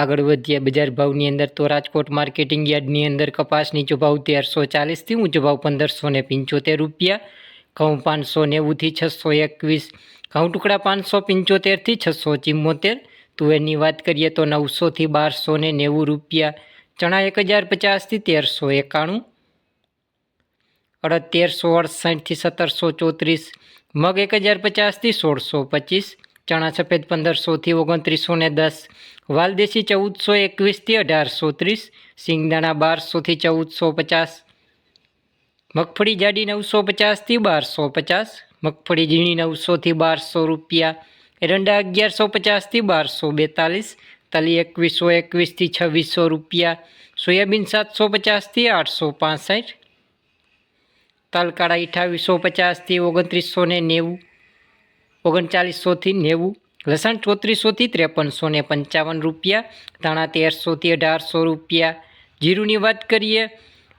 આગળ વધીએ. બજાર ભાવની અંદર તો રાજકોટ માર્કેટિંગ યાર્ડની અંદર કપાસ નીચો ભાવ તેરસો ચાલીસથી ઊંચો ભાવ પંદરસો ને પંચોતેર રૂપિયા, ઘઉં પાંચસો નેવુંથી છસો એકવીસ, ઘઉં ટુકડા પાંચસો પંચોતેરથી છસો ચિમ્મોતેર. તુવેરની વાત કરીએ તો નવસોથી બારસો ને નેવું રૂપિયા, ચણા એક હજાર પચાસથી તેરસો એકાણું અડતેરસો અડસાઠથી સત્તરસો ચોત્રીસ, મગ એક હજાર પચાસથી સોળસો પચીસ, ચણા સફેદ પંદરસોથી ઓગણત્રીસો ને દસ વાલદેશી ચૌદસો એકવીસથી અઢારસો ત્રીસ, સિંગદાણા બારસોથી ચૌદસો પચાસ, મગફળી જાડી નવસો પચાસથી બારસો પચાસ, મગફળી ઝીણી નવસોથી બારસો રૂપિયા, એરંડા અગિયારસો પચાસથી બારસો બેતાલીસ, તલી એકવીસો એકવીસથી છવ્વીસો રૂપિયા, સોયાબીન સાતસો પચાસથી આઠસો પાસઠ, તલકાળા અઠાવીસો પચાસથી ઓગણત્રીસો ને નેવું, ઓગણચાલીસોથી નેવું લસણ ચોત્રીસોથી ત્રેપનસો ને પંચાવન રૂપિયા, ધાણા તેરસોથી અઢારસો રૂપિયા. જીરુની વાત કરીએ,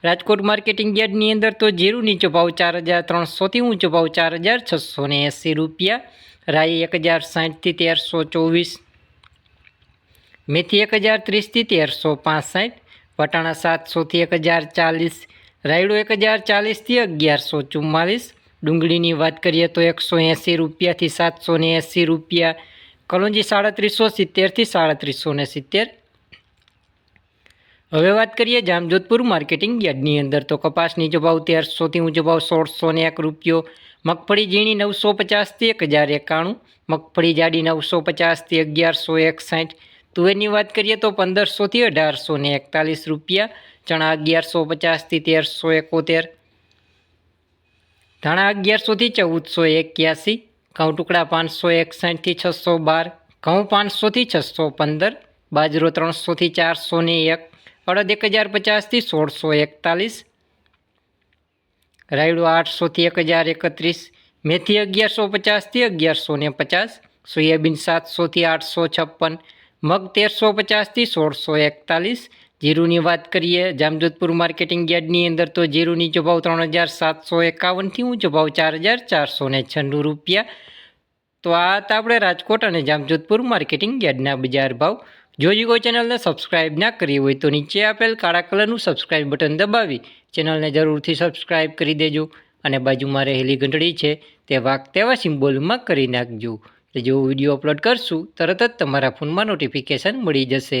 રાજકોટ માર્કેટિંગ યાર્ડની અંદર તો જીરું નીચો ભાવ ચાર હજાર ત્રણસોથી ઊંચો ભાવ ચાર હજાર છસો ને એંસી રૂપિયા. રાઈ એક હજાર સાઠથી તેરસો ચોવીસ. મેથી એક હજાર ત્રીસથી તેરસો પાંસઠ. વટાણા સાતસોથી એક હજાર ચાલીસ. રાયડો એક હજાર ચાલીસથી અગિયારસો ચુમ્માલીસ. ડુંગળીની વાત કરીએ તો એકસો એંસી રૂપિયાથી સાતસો ને એંસી રૂપિયા. કલોંજી સાડત્રીસો, સિત્તેરથી સાડત્રીસો ને સિત્તેર. હવે વાત કરીએ જામજોધપુર માર્કેટિંગ યાર્ડની અંદર. તો કપાસની નીચો ભાવ તેરસોથી ઊંચો ભાવ સોળસો ને એક રૂપિયો. મગફળી ઝીણી નવસો પચાસથી એક હજાર એકાણું. મગફળી જાડી નવસો પચાસથી અગિયારસો એકસાઠ. તુવેરની વાત કરીએ તો પંદરસોથી અઢારસો ને એકતાલીસ રૂપિયા. ચણા અગિયારસો પચાસથી તેરસો એકોતેર. ધાણા અગિયારસોથી ચૌદસો એક્યાસી. ઘઉં ટુકડા પાંચસો એકસાઠથી છસો બાર, ઘઉં પાંચસોથી છસો પંદર, બાજરો ત્રણસોથી ચારસો ને એક, અડદ એક હજાર પચાસથી સોળસો એકતાલીસ, રાયડું આઠસોથી એક હજાર એકત્રીસ, મેથી અગિયારસો પચાસથી અગિયારસો ને પચાસ, સોયાબીન સાતસોથી આઠસો છપ્પન, મગ તેરસો પચાસથી સોળસો એકતાલીસ જીરુની વાત કરીએ, જામજોધપુર માર્કેટિંગ યાર્ડની અંદર તો જીરું નીચો ભાવ ત્રણ હજાર સાતસો એકાવનથી ઊંચો ભાવ ચાર હજાર ચારસો ને છન્નું રૂપિયા. તો આ હતા આપણે રાજકોટ અને જામજોધપુર માર્કેટિંગ યાર્ડના બજાર ભાવ. જો હજી કોઈ ચેનલને સબસ્ક્રાઇબ ના કરી હોય તો નીચે આપેલ કાળા કલરનું સબસ્ક્રાઇબ બટન દબાવી ચેનલને જરૂરથી સબસ્ક્રાઇબ કરી દેજો અને બાજુમાં રહેલી ઘંટડી છે તે વાક તેવા સિમ્બોલમાં કરી નાખજો. એટલે જેવો વીડિયો અપલોડ કરશું, તરત જ તમારા ફોનમાં નોટિફિકેશન મળી જશે.